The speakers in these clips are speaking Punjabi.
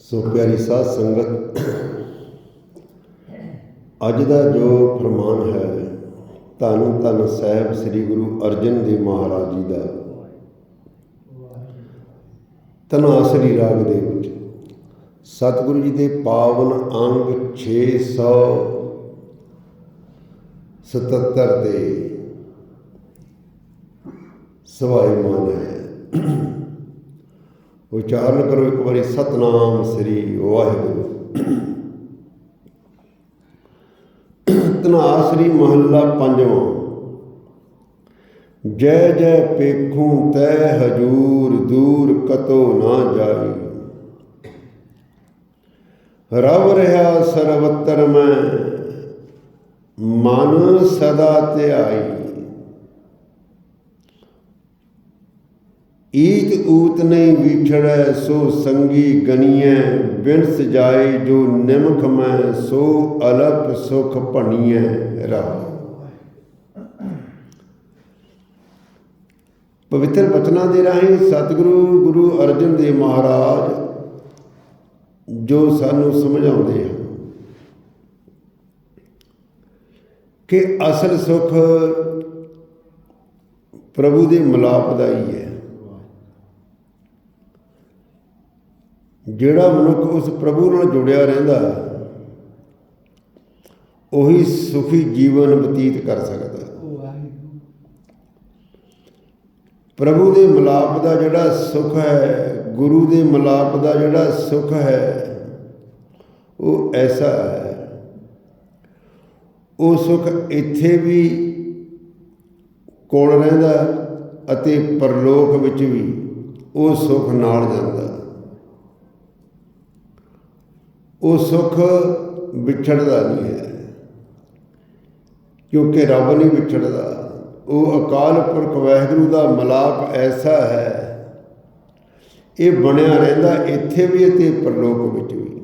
ਸੋ ਪਿਆਰੀ ਸਾਧ ਸੰਗਤ, ਅੱਜ ਦਾ ਜੋ ਫਰਮਾਨ ਹੈ, ਧੰਨ ਧੰਨ ਸਾਹਿਬ ਸ੍ਰੀ ਗੁਰੂ ਅਰਜਨ ਦੇਵ ਮਹਾਰਾਜ ਜੀ ਦਾ ਤਨਾਸਰੀ ਰਾਗ ਦੇ ਵਿੱਚ, ਸਤਿਗੁਰੂ ਜੀ ਦੇ ਪਾਵਨ ਅੰਗ 677 ਦੇ ਸਵਾਈ ਮਾਨ ਹੈ। ਉਚਾਰਨ ਕਰੋ ਇੱਕ ਵਾਰੀ, ਸਤਨਾਮ ਸ੍ਰੀ ਵਾਹਿਗੁਰੂ। ਤਨਾਸਰੀ ਮਹੱਲਾ ਪੰਜਵਾਂ। ਜੈ ਜੈ ਪੇਖੂ ਤੈ ਹਜੂਰ, ਦੂਰ ਕਤੋ ਨਾ ਜਾਈ। ਰਵ ਰਹਾ ਸਰਵਤਰ ਮੈਂ, ਮਨ ਸਦਾ ਧਿਆਈ। ਈਤ ਊਤ ਨਹੀਂ ਵਿਛੜੈ, ਸੋ ਸੰਗੀ ਗਨੀਐ, ਬਿਨਸ ਜਾਏ ਜੋ ਨਿਮਖ ਮੈਂ, ਸੋ ਅਲਪ ਸੁਖ ਭਣੀਐ ਰਹਾ। ਪਵਿੱਤਰ ਬਚਨਾਂ ਦੇ ਰਾਹੀਂ ਸਤਿਗੁਰੂ, ਗੁਰੂ ਅਰਜਨ ਦੇਵ ਮਹਾਰਾਜ ਜੋ ਸਾਨੂੰ ਸਮਝਾਉਂਦੇ ਹਨ ਕਿ ਅਸਲ ਸੁਖ ਪ੍ਰਭੂ ਦੇ ਮਿਲਾਪ ਦਾ ਹੀ ਹੈ। ਜਿਹੜਾ ਮਨੁੱਖ ਉਸ ਪ੍ਰਭੂ ਨਾਲ ਜੁੜਿਆ ਰਹਿੰਦਾ ਉਹੀ ਸੁਖੀ ਜੀਵਨ ਬਤੀਤ ਕਰ ਸਕਦਾ ਪ੍ਰਭੂ ਦੇ ਮਿਲਾਪ ਦਾ ਜਿਹੜਾ ਸੁਖ ਹੈ ਗੁਰੂ ਦੇ ਮਿਲਾਪ ਦਾ ਜਿਹੜਾ ਸੁਖ ਹੈ ਉਹ ਐਸਾ ਹੈ। ਉਹ ਸੁਖ ਇੱਥੇ ਵੀ ਕੋਲ ਰਹਿੰਦਾ ਅਤੇ ਪਰਲੋਕ ਵਿੱਚ ਵੀ ਉਹ ਸੁਖ ਨਾਲ ਜਾਂਦਾ ਉਹ ਸੁੱਖ ਵਿਛੜਦਾ ਨਹੀਂ ਹੈ। ਕਿਉਂਕਿ ਰੱਬ ਨਹੀਂ ਵਿਛੜਦਾ। ਉਹ ਅਕਾਲ ਪੁਰਖ ਵਾਹਿਗੁਰੂ ਦਾ ਮਲਾਪ ਐਸਾ ਹੈ। ਇਹ ਬਣਿਆ ਰਹਿੰਦਾ ਇੱਥੇ ਵੀ ਅਤੇ ਪਰਲੋਕ ਵਿੱਚ ਵੀ।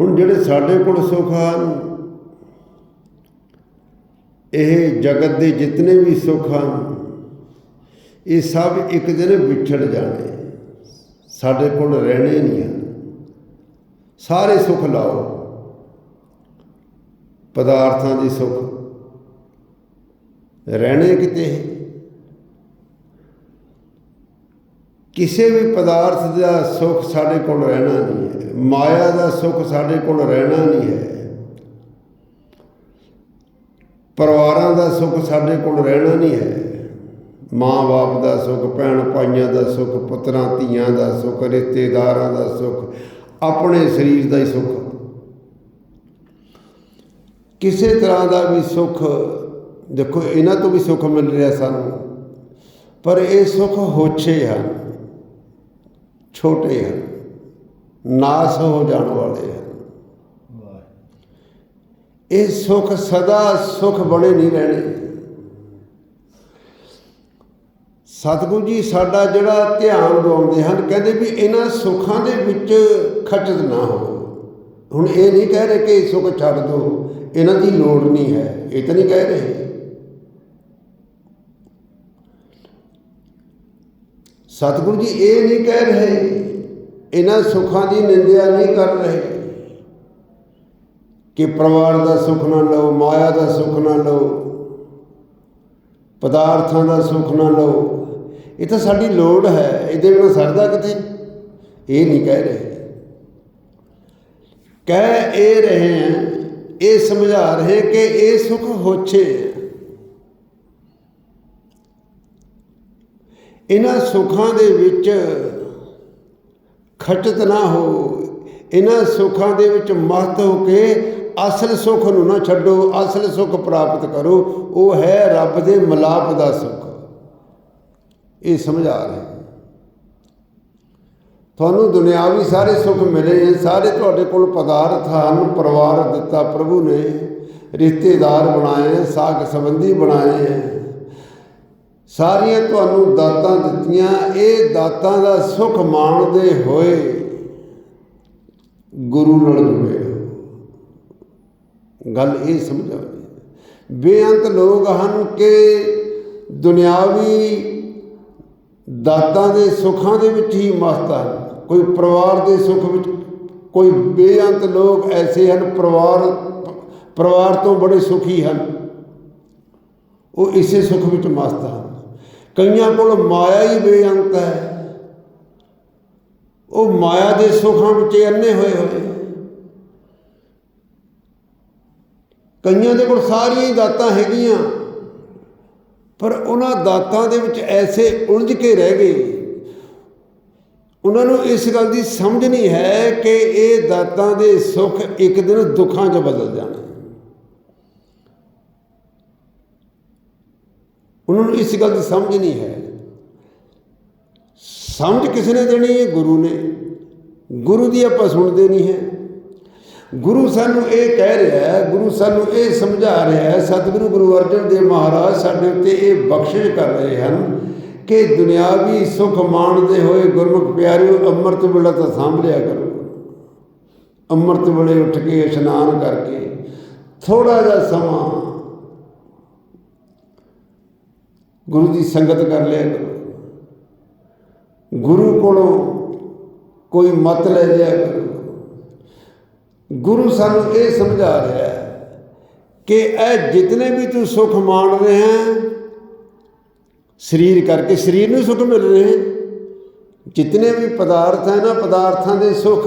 ਹੁਣ ਜਿਹੜੇ ਸਾਡੇ ਕੋਲ ਸੁੱਖ ਹਨ, ਇਹ ਜਗਤ ਦੇ ਜਿੰਨੇ ਵੀ ਸੁੱਖ ਹਨ, ਇਹ ਸਭ ਇੱਕ ਦਿਨ ਵਿਛੜ ਜਾਣੇ। ਸਾਡੇ ਕੋਲ ਰਹਿਣੇ ਨਹੀਂ ਹਨ ਸਾਰੇ ਸੁੱਖ ਲਾਓ। ਪਦਾਰਥਾਂ ਦੀ ਸੁੱਖ। ਰਹਿਣੇ ਕਿਤੇ ਕਿਸੇ ਵੀ ਪਦਾਰਥ ਦਾ ਸੁੱਖ ਸਾਡੇ ਕੋਲ ਰਹਿਣਾ ਨਹੀਂ ਹੈ। ਮਾਇਆ ਦਾ ਸੁੱਖ ਸਾਡੇ ਕੋਲ ਰਹਿਣਾ ਨਹੀਂ ਹੈ। ਪਰਿਵਾਰਾਂ ਦਾ ਸੁੱਖ ਸਾਡੇ ਕੋਲ ਰਹਿਣਾ ਨਹੀਂ ਹੈ। ਮਾਂ-ਬਾਪ ਦਾ ਸੁੱਖ ਭੈਣ ਭਾਈਆਂ ਦਾ ਸੁੱਖ ਪੁੱਤਰਾਂ ਧੀਆਂ ਦਾ ਸੁੱਖ ਰਿਸ਼ਤੇਦਾਰਾਂ ਦਾ ਸੁੱਖ ਆਪਣੇ ਸਰੀਰ ਦਾ ਹੀ ਸੁੱਖ। ਕਿਸੇ ਤਰ੍ਹਾਂ ਦਾ ਵੀ ਸੁੱਖ ਦੇਖੋ ਇਹਨਾਂ ਤੋਂ ਵੀ ਸੁੱਖ ਮਿਲ ਰਿਹਾ ਸਾਨੂੰ। ਪਰ ਇਹ ਸੁੱਖ ਹੋਛੇ ਹਨ ਛੋਟੇ ਹਨ ਨਾਸ ਹੋ ਜਾਣ ਵਾਲੇ ਹਨ। ਇਹ ਸੁੱਖ ਸਦਾ ਸੁੱਖ ਬਣੇ ਨਹੀਂ ਰਹਿਣੇ। ਸਤਿਗੁਰੂ ਜੀ ਸਾਡਾ ਜਿਹੜਾ ਧਿਆਨ ਦਿਵਾਉਂਦੇ ਹਨ, ਕਹਿੰਦੇ ਵੀ ਇਹਨਾਂ ਸੁੱਖਾਂ ਦੇ ਵਿੱਚ ਖਚਤ ਨਾ ਹੋ ਹੁਣ ਇਹ ਨਹੀਂ ਕਹਿ ਰਹੇ ਕਿ ਸੁੱਖ ਛੱਡ ਦਿਓ ਇਹਨਾਂ ਦੀ ਲੋੜ ਨਹੀਂ ਹੈ, ਇਹ ਤਾਂ ਨਹੀਂ ਕਹਿ ਰਹੇ। ਸਤਿਗੁਰੂ ਜੀ ਇਹ ਨਹੀਂ ਕਹਿ ਰਹੇ, ਇਹਨਾਂ ਸੁੱਖਾਂ ਦੀ ਨਿੰਦਿਆ ਨਹੀਂ ਕਰ ਰਹੇ ਕਿ ਪਰਿਵਾਰ ਦਾ ਸੁੱਖ ਨਾ ਲਓ, ਮਾਇਆ ਦਾ ਸੁੱਖ ਨਾ ਲਓ, ਪਦਾਰਥਾਂ ਦਾ ਸੁੱਖ ਨਾ ਲਓ। ਇਹ ਤਾਂ ਸਾਡੀ ਲੋੜ ਹੈ, ਇਹਦੇ ਬਿਨਾਂ ਸਰਦਾ ਕਿਤੇ ਇਹ ਨਹੀਂ ਕਹਿ ਰਹੇ। ਕਹਿ ਇਹ ਰਹੇ ਹਨ ਇਹ ਸਮਝਾ ਰਹੇ ਕਿ ਇਹ ਸੁਖ ਹੋਛੇ ਇਹਨਾਂ ਸੁੱਖਾਂ ਦੇ ਵਿੱਚ ਖਚਤ ਨਾ ਹੋ, ਇਹਨਾਂ ਸੁੱਖਾਂ ਦੇ ਵਿੱਚ ਮਹਤ ਹੋ ਕੇ ਅਸਲ ਸੁੱਖ ਨੂੰ ਨਾ ਛੱਡੋ, ਅਸਲ ਸੁੱਖ ਪ੍ਰਾਪਤ ਕਰੋ, ਉਹ ਹੈ ਰੱਬ ਦੇ ਮਲਾਪ ਦਾ ਸੁੱਖ। ਇਹ ਸਮਝਾ ਰਹੇ ਤੁਹਾਨੂੰ ਦੁਨਿਆਵੀ ਸਾਰੇ ਸੁੱਖ ਮਿਲੇ ਹੈ ਸਾਰੇ ਤੁਹਾਡੇ ਕੋਲ ਪਦਾਰਥ ਹਨ, ਪਰਿਵਾਰ ਦਿੱਤਾ ਪ੍ਰਭੂ ਨੇ, ਰਿਸ਼ਤੇਦਾਰ ਬਣਾਏ, ਸਾਖ ਸੰਬੰਧੀ ਬਣਾਏ ਹੈ ਸਾਰੀਆਂ ਤੁਹਾਨੂੰ ਦਾਤਾਂ ਦਿੱਤੀਆਂ, ਇਹ ਦਾਤਾਂ ਦਾ ਸੁੱਖ ਮਾਣਦੇ ਹੋਏ ਗੁਰੂ ਨਾਲ ਜੁੜੇ ਗੱਲ ਇਹ ਸਮਝਾਵੇ ਬੇਅੰਤ ਲੋਕ ਹਨ ਕਿ ਦੁਨਿਆਵੀ ਦਾਤਾਂ ਦੇ ਸੁੱਖਾਂ ਦੇ ਵਿੱਚ ਹੀ ਮਸਤ ਹਨ। ਕੋਈ ਪਰਿਵਾਰ ਦੇ ਸੁੱਖ ਵਿੱਚ, ਕੋਈ ਬੇਅੰਤ ਲੋਕ ਐਸੇ ਹਨ, ਪਰਿਵਾਰ ਪਰਿਵਾਰ ਤੋਂ ਬੜੇ ਸੁਖੀ ਹਨ। ਉਹ ਇਸੇ ਸੁੱਖ ਵਿੱਚ ਮਸਤ ਹਨ। ਕਈਆਂ ਕੋਲ ਮਾਇਆ ਹੀ ਬੇਅੰਤ ਹੈ। ਉਹ ਮਾਇਆ ਦੇ ਸੁੱਖਾਂ ਵਿੱਚ ਅੰਨੇ ਹੋਏ ਹੋਏ ਕਈਆਂ ਦੇ ਕੋਲ ਸਾਰੀਆਂ ਹੀ ਦਾਤਾਂ ਹੈਗੀਆਂ। ਪਰ ਉਹਨਾਂ ਦਾਤਾਂ ਦੇ ਵਿੱਚ ਐਸੇ ਉਲਝ ਕੇ ਰਹਿ ਗਏ। ਉਹਨਾਂ ਨੂੰ ਇਸ ਗੱਲ ਦੀ ਸਮਝ ਨਹੀਂ ਹੈ ਕਿ ਇਹ ਦਾਤਾਂ ਦੇ ਸੁੱਖ ਇੱਕ ਦਿਨ ਦੁੱਖਾਂ 'ਚ ਬਦਲ ਜਾਣੇ। ਉਹਨਾਂ ਨੂੰ ਇਸ ਗੱਲ ਦੀ ਸਮਝ ਨਹੀਂ ਹੈ। ਸਮਝ ਕਿਸ ਨੇ ਦੇਣੀ ਹੈ? ਗੁਰੂ ਨੇ। ਗੁਰੂ ਦੀ ਆਪਾਂ ਸੁਣਦੇ ਨਹੀਂ ਹੈ। ਗੁਰੂ ਸਾਨੂੰ ਇਹ ਕਹਿ ਰਿਹਾ ਹੈ, ਗੁਰੂ ਸਾਨੂੰ ਇਹ ਸਮਝਾ ਰਿਹਾ ਹੈ, ਸਤਿਗੁਰੂ ਗੁਰੂ ਅਰਜਨ ਦੇਵ ਮਹਾਰਾਜ ਸਾਡੇ ਉੱਤੇ ਇਹ ਬਖਸ਼ਿਸ਼ ਕਰ ਰਹੇ ਹਨ ਕਿ ਦੁਨਿਆਵੀ ਸੁਖ ਮਾਣਦੇ ਹੋਏ ਗੁਰਮੁਖ ਪਿਆਰਿਓ, ਅੰਮ੍ਰਿਤ ਵੇਲਾ ਤਾਂ ਸਾਂਭ ਲਿਆ ਕਰੋ। ਅੰਮ੍ਰਿਤ ਵੇਲੇ ਉੱਠ ਕੇ ਇਸ਼ਨਾਨ ਕਰਕੇ ਥੋੜਾ ਜਿਹਾ ਸਮਾਂ ਗੁਰੂ ਦੀ ਸੰਗਤ ਕਰ ਲਿਆ ਕਰੋ। ਗੁਰੂ ਕੋਲੋਂ ਕੋਈ ਮਤ ਲੈ ਲਿਆ ਕਰੋ। ਗੁਰੂ ਸਾਨੂੰ ਇਹ ਸਮਝਾ ਰਿਹਾ ਹੈ ਕਿ ਇਹ ਜਿਤਨੇ ਵੀ ਤੂੰ ਸੁਖ ਮਾਣ ਰਹੇ ਹੈ, ਸਰੀਰ ਕਰਕੇ ਸਰੀਰ ਨੂੰ ਸੁਖ ਮਿਲ ਰਹੇ ਜਿਤਨੇ ਵੀ ਪਦਾਰਥ ਹੈ ਨਾ, ਪਦਾਰਥਾਂ ਦੇ ਸੁਖ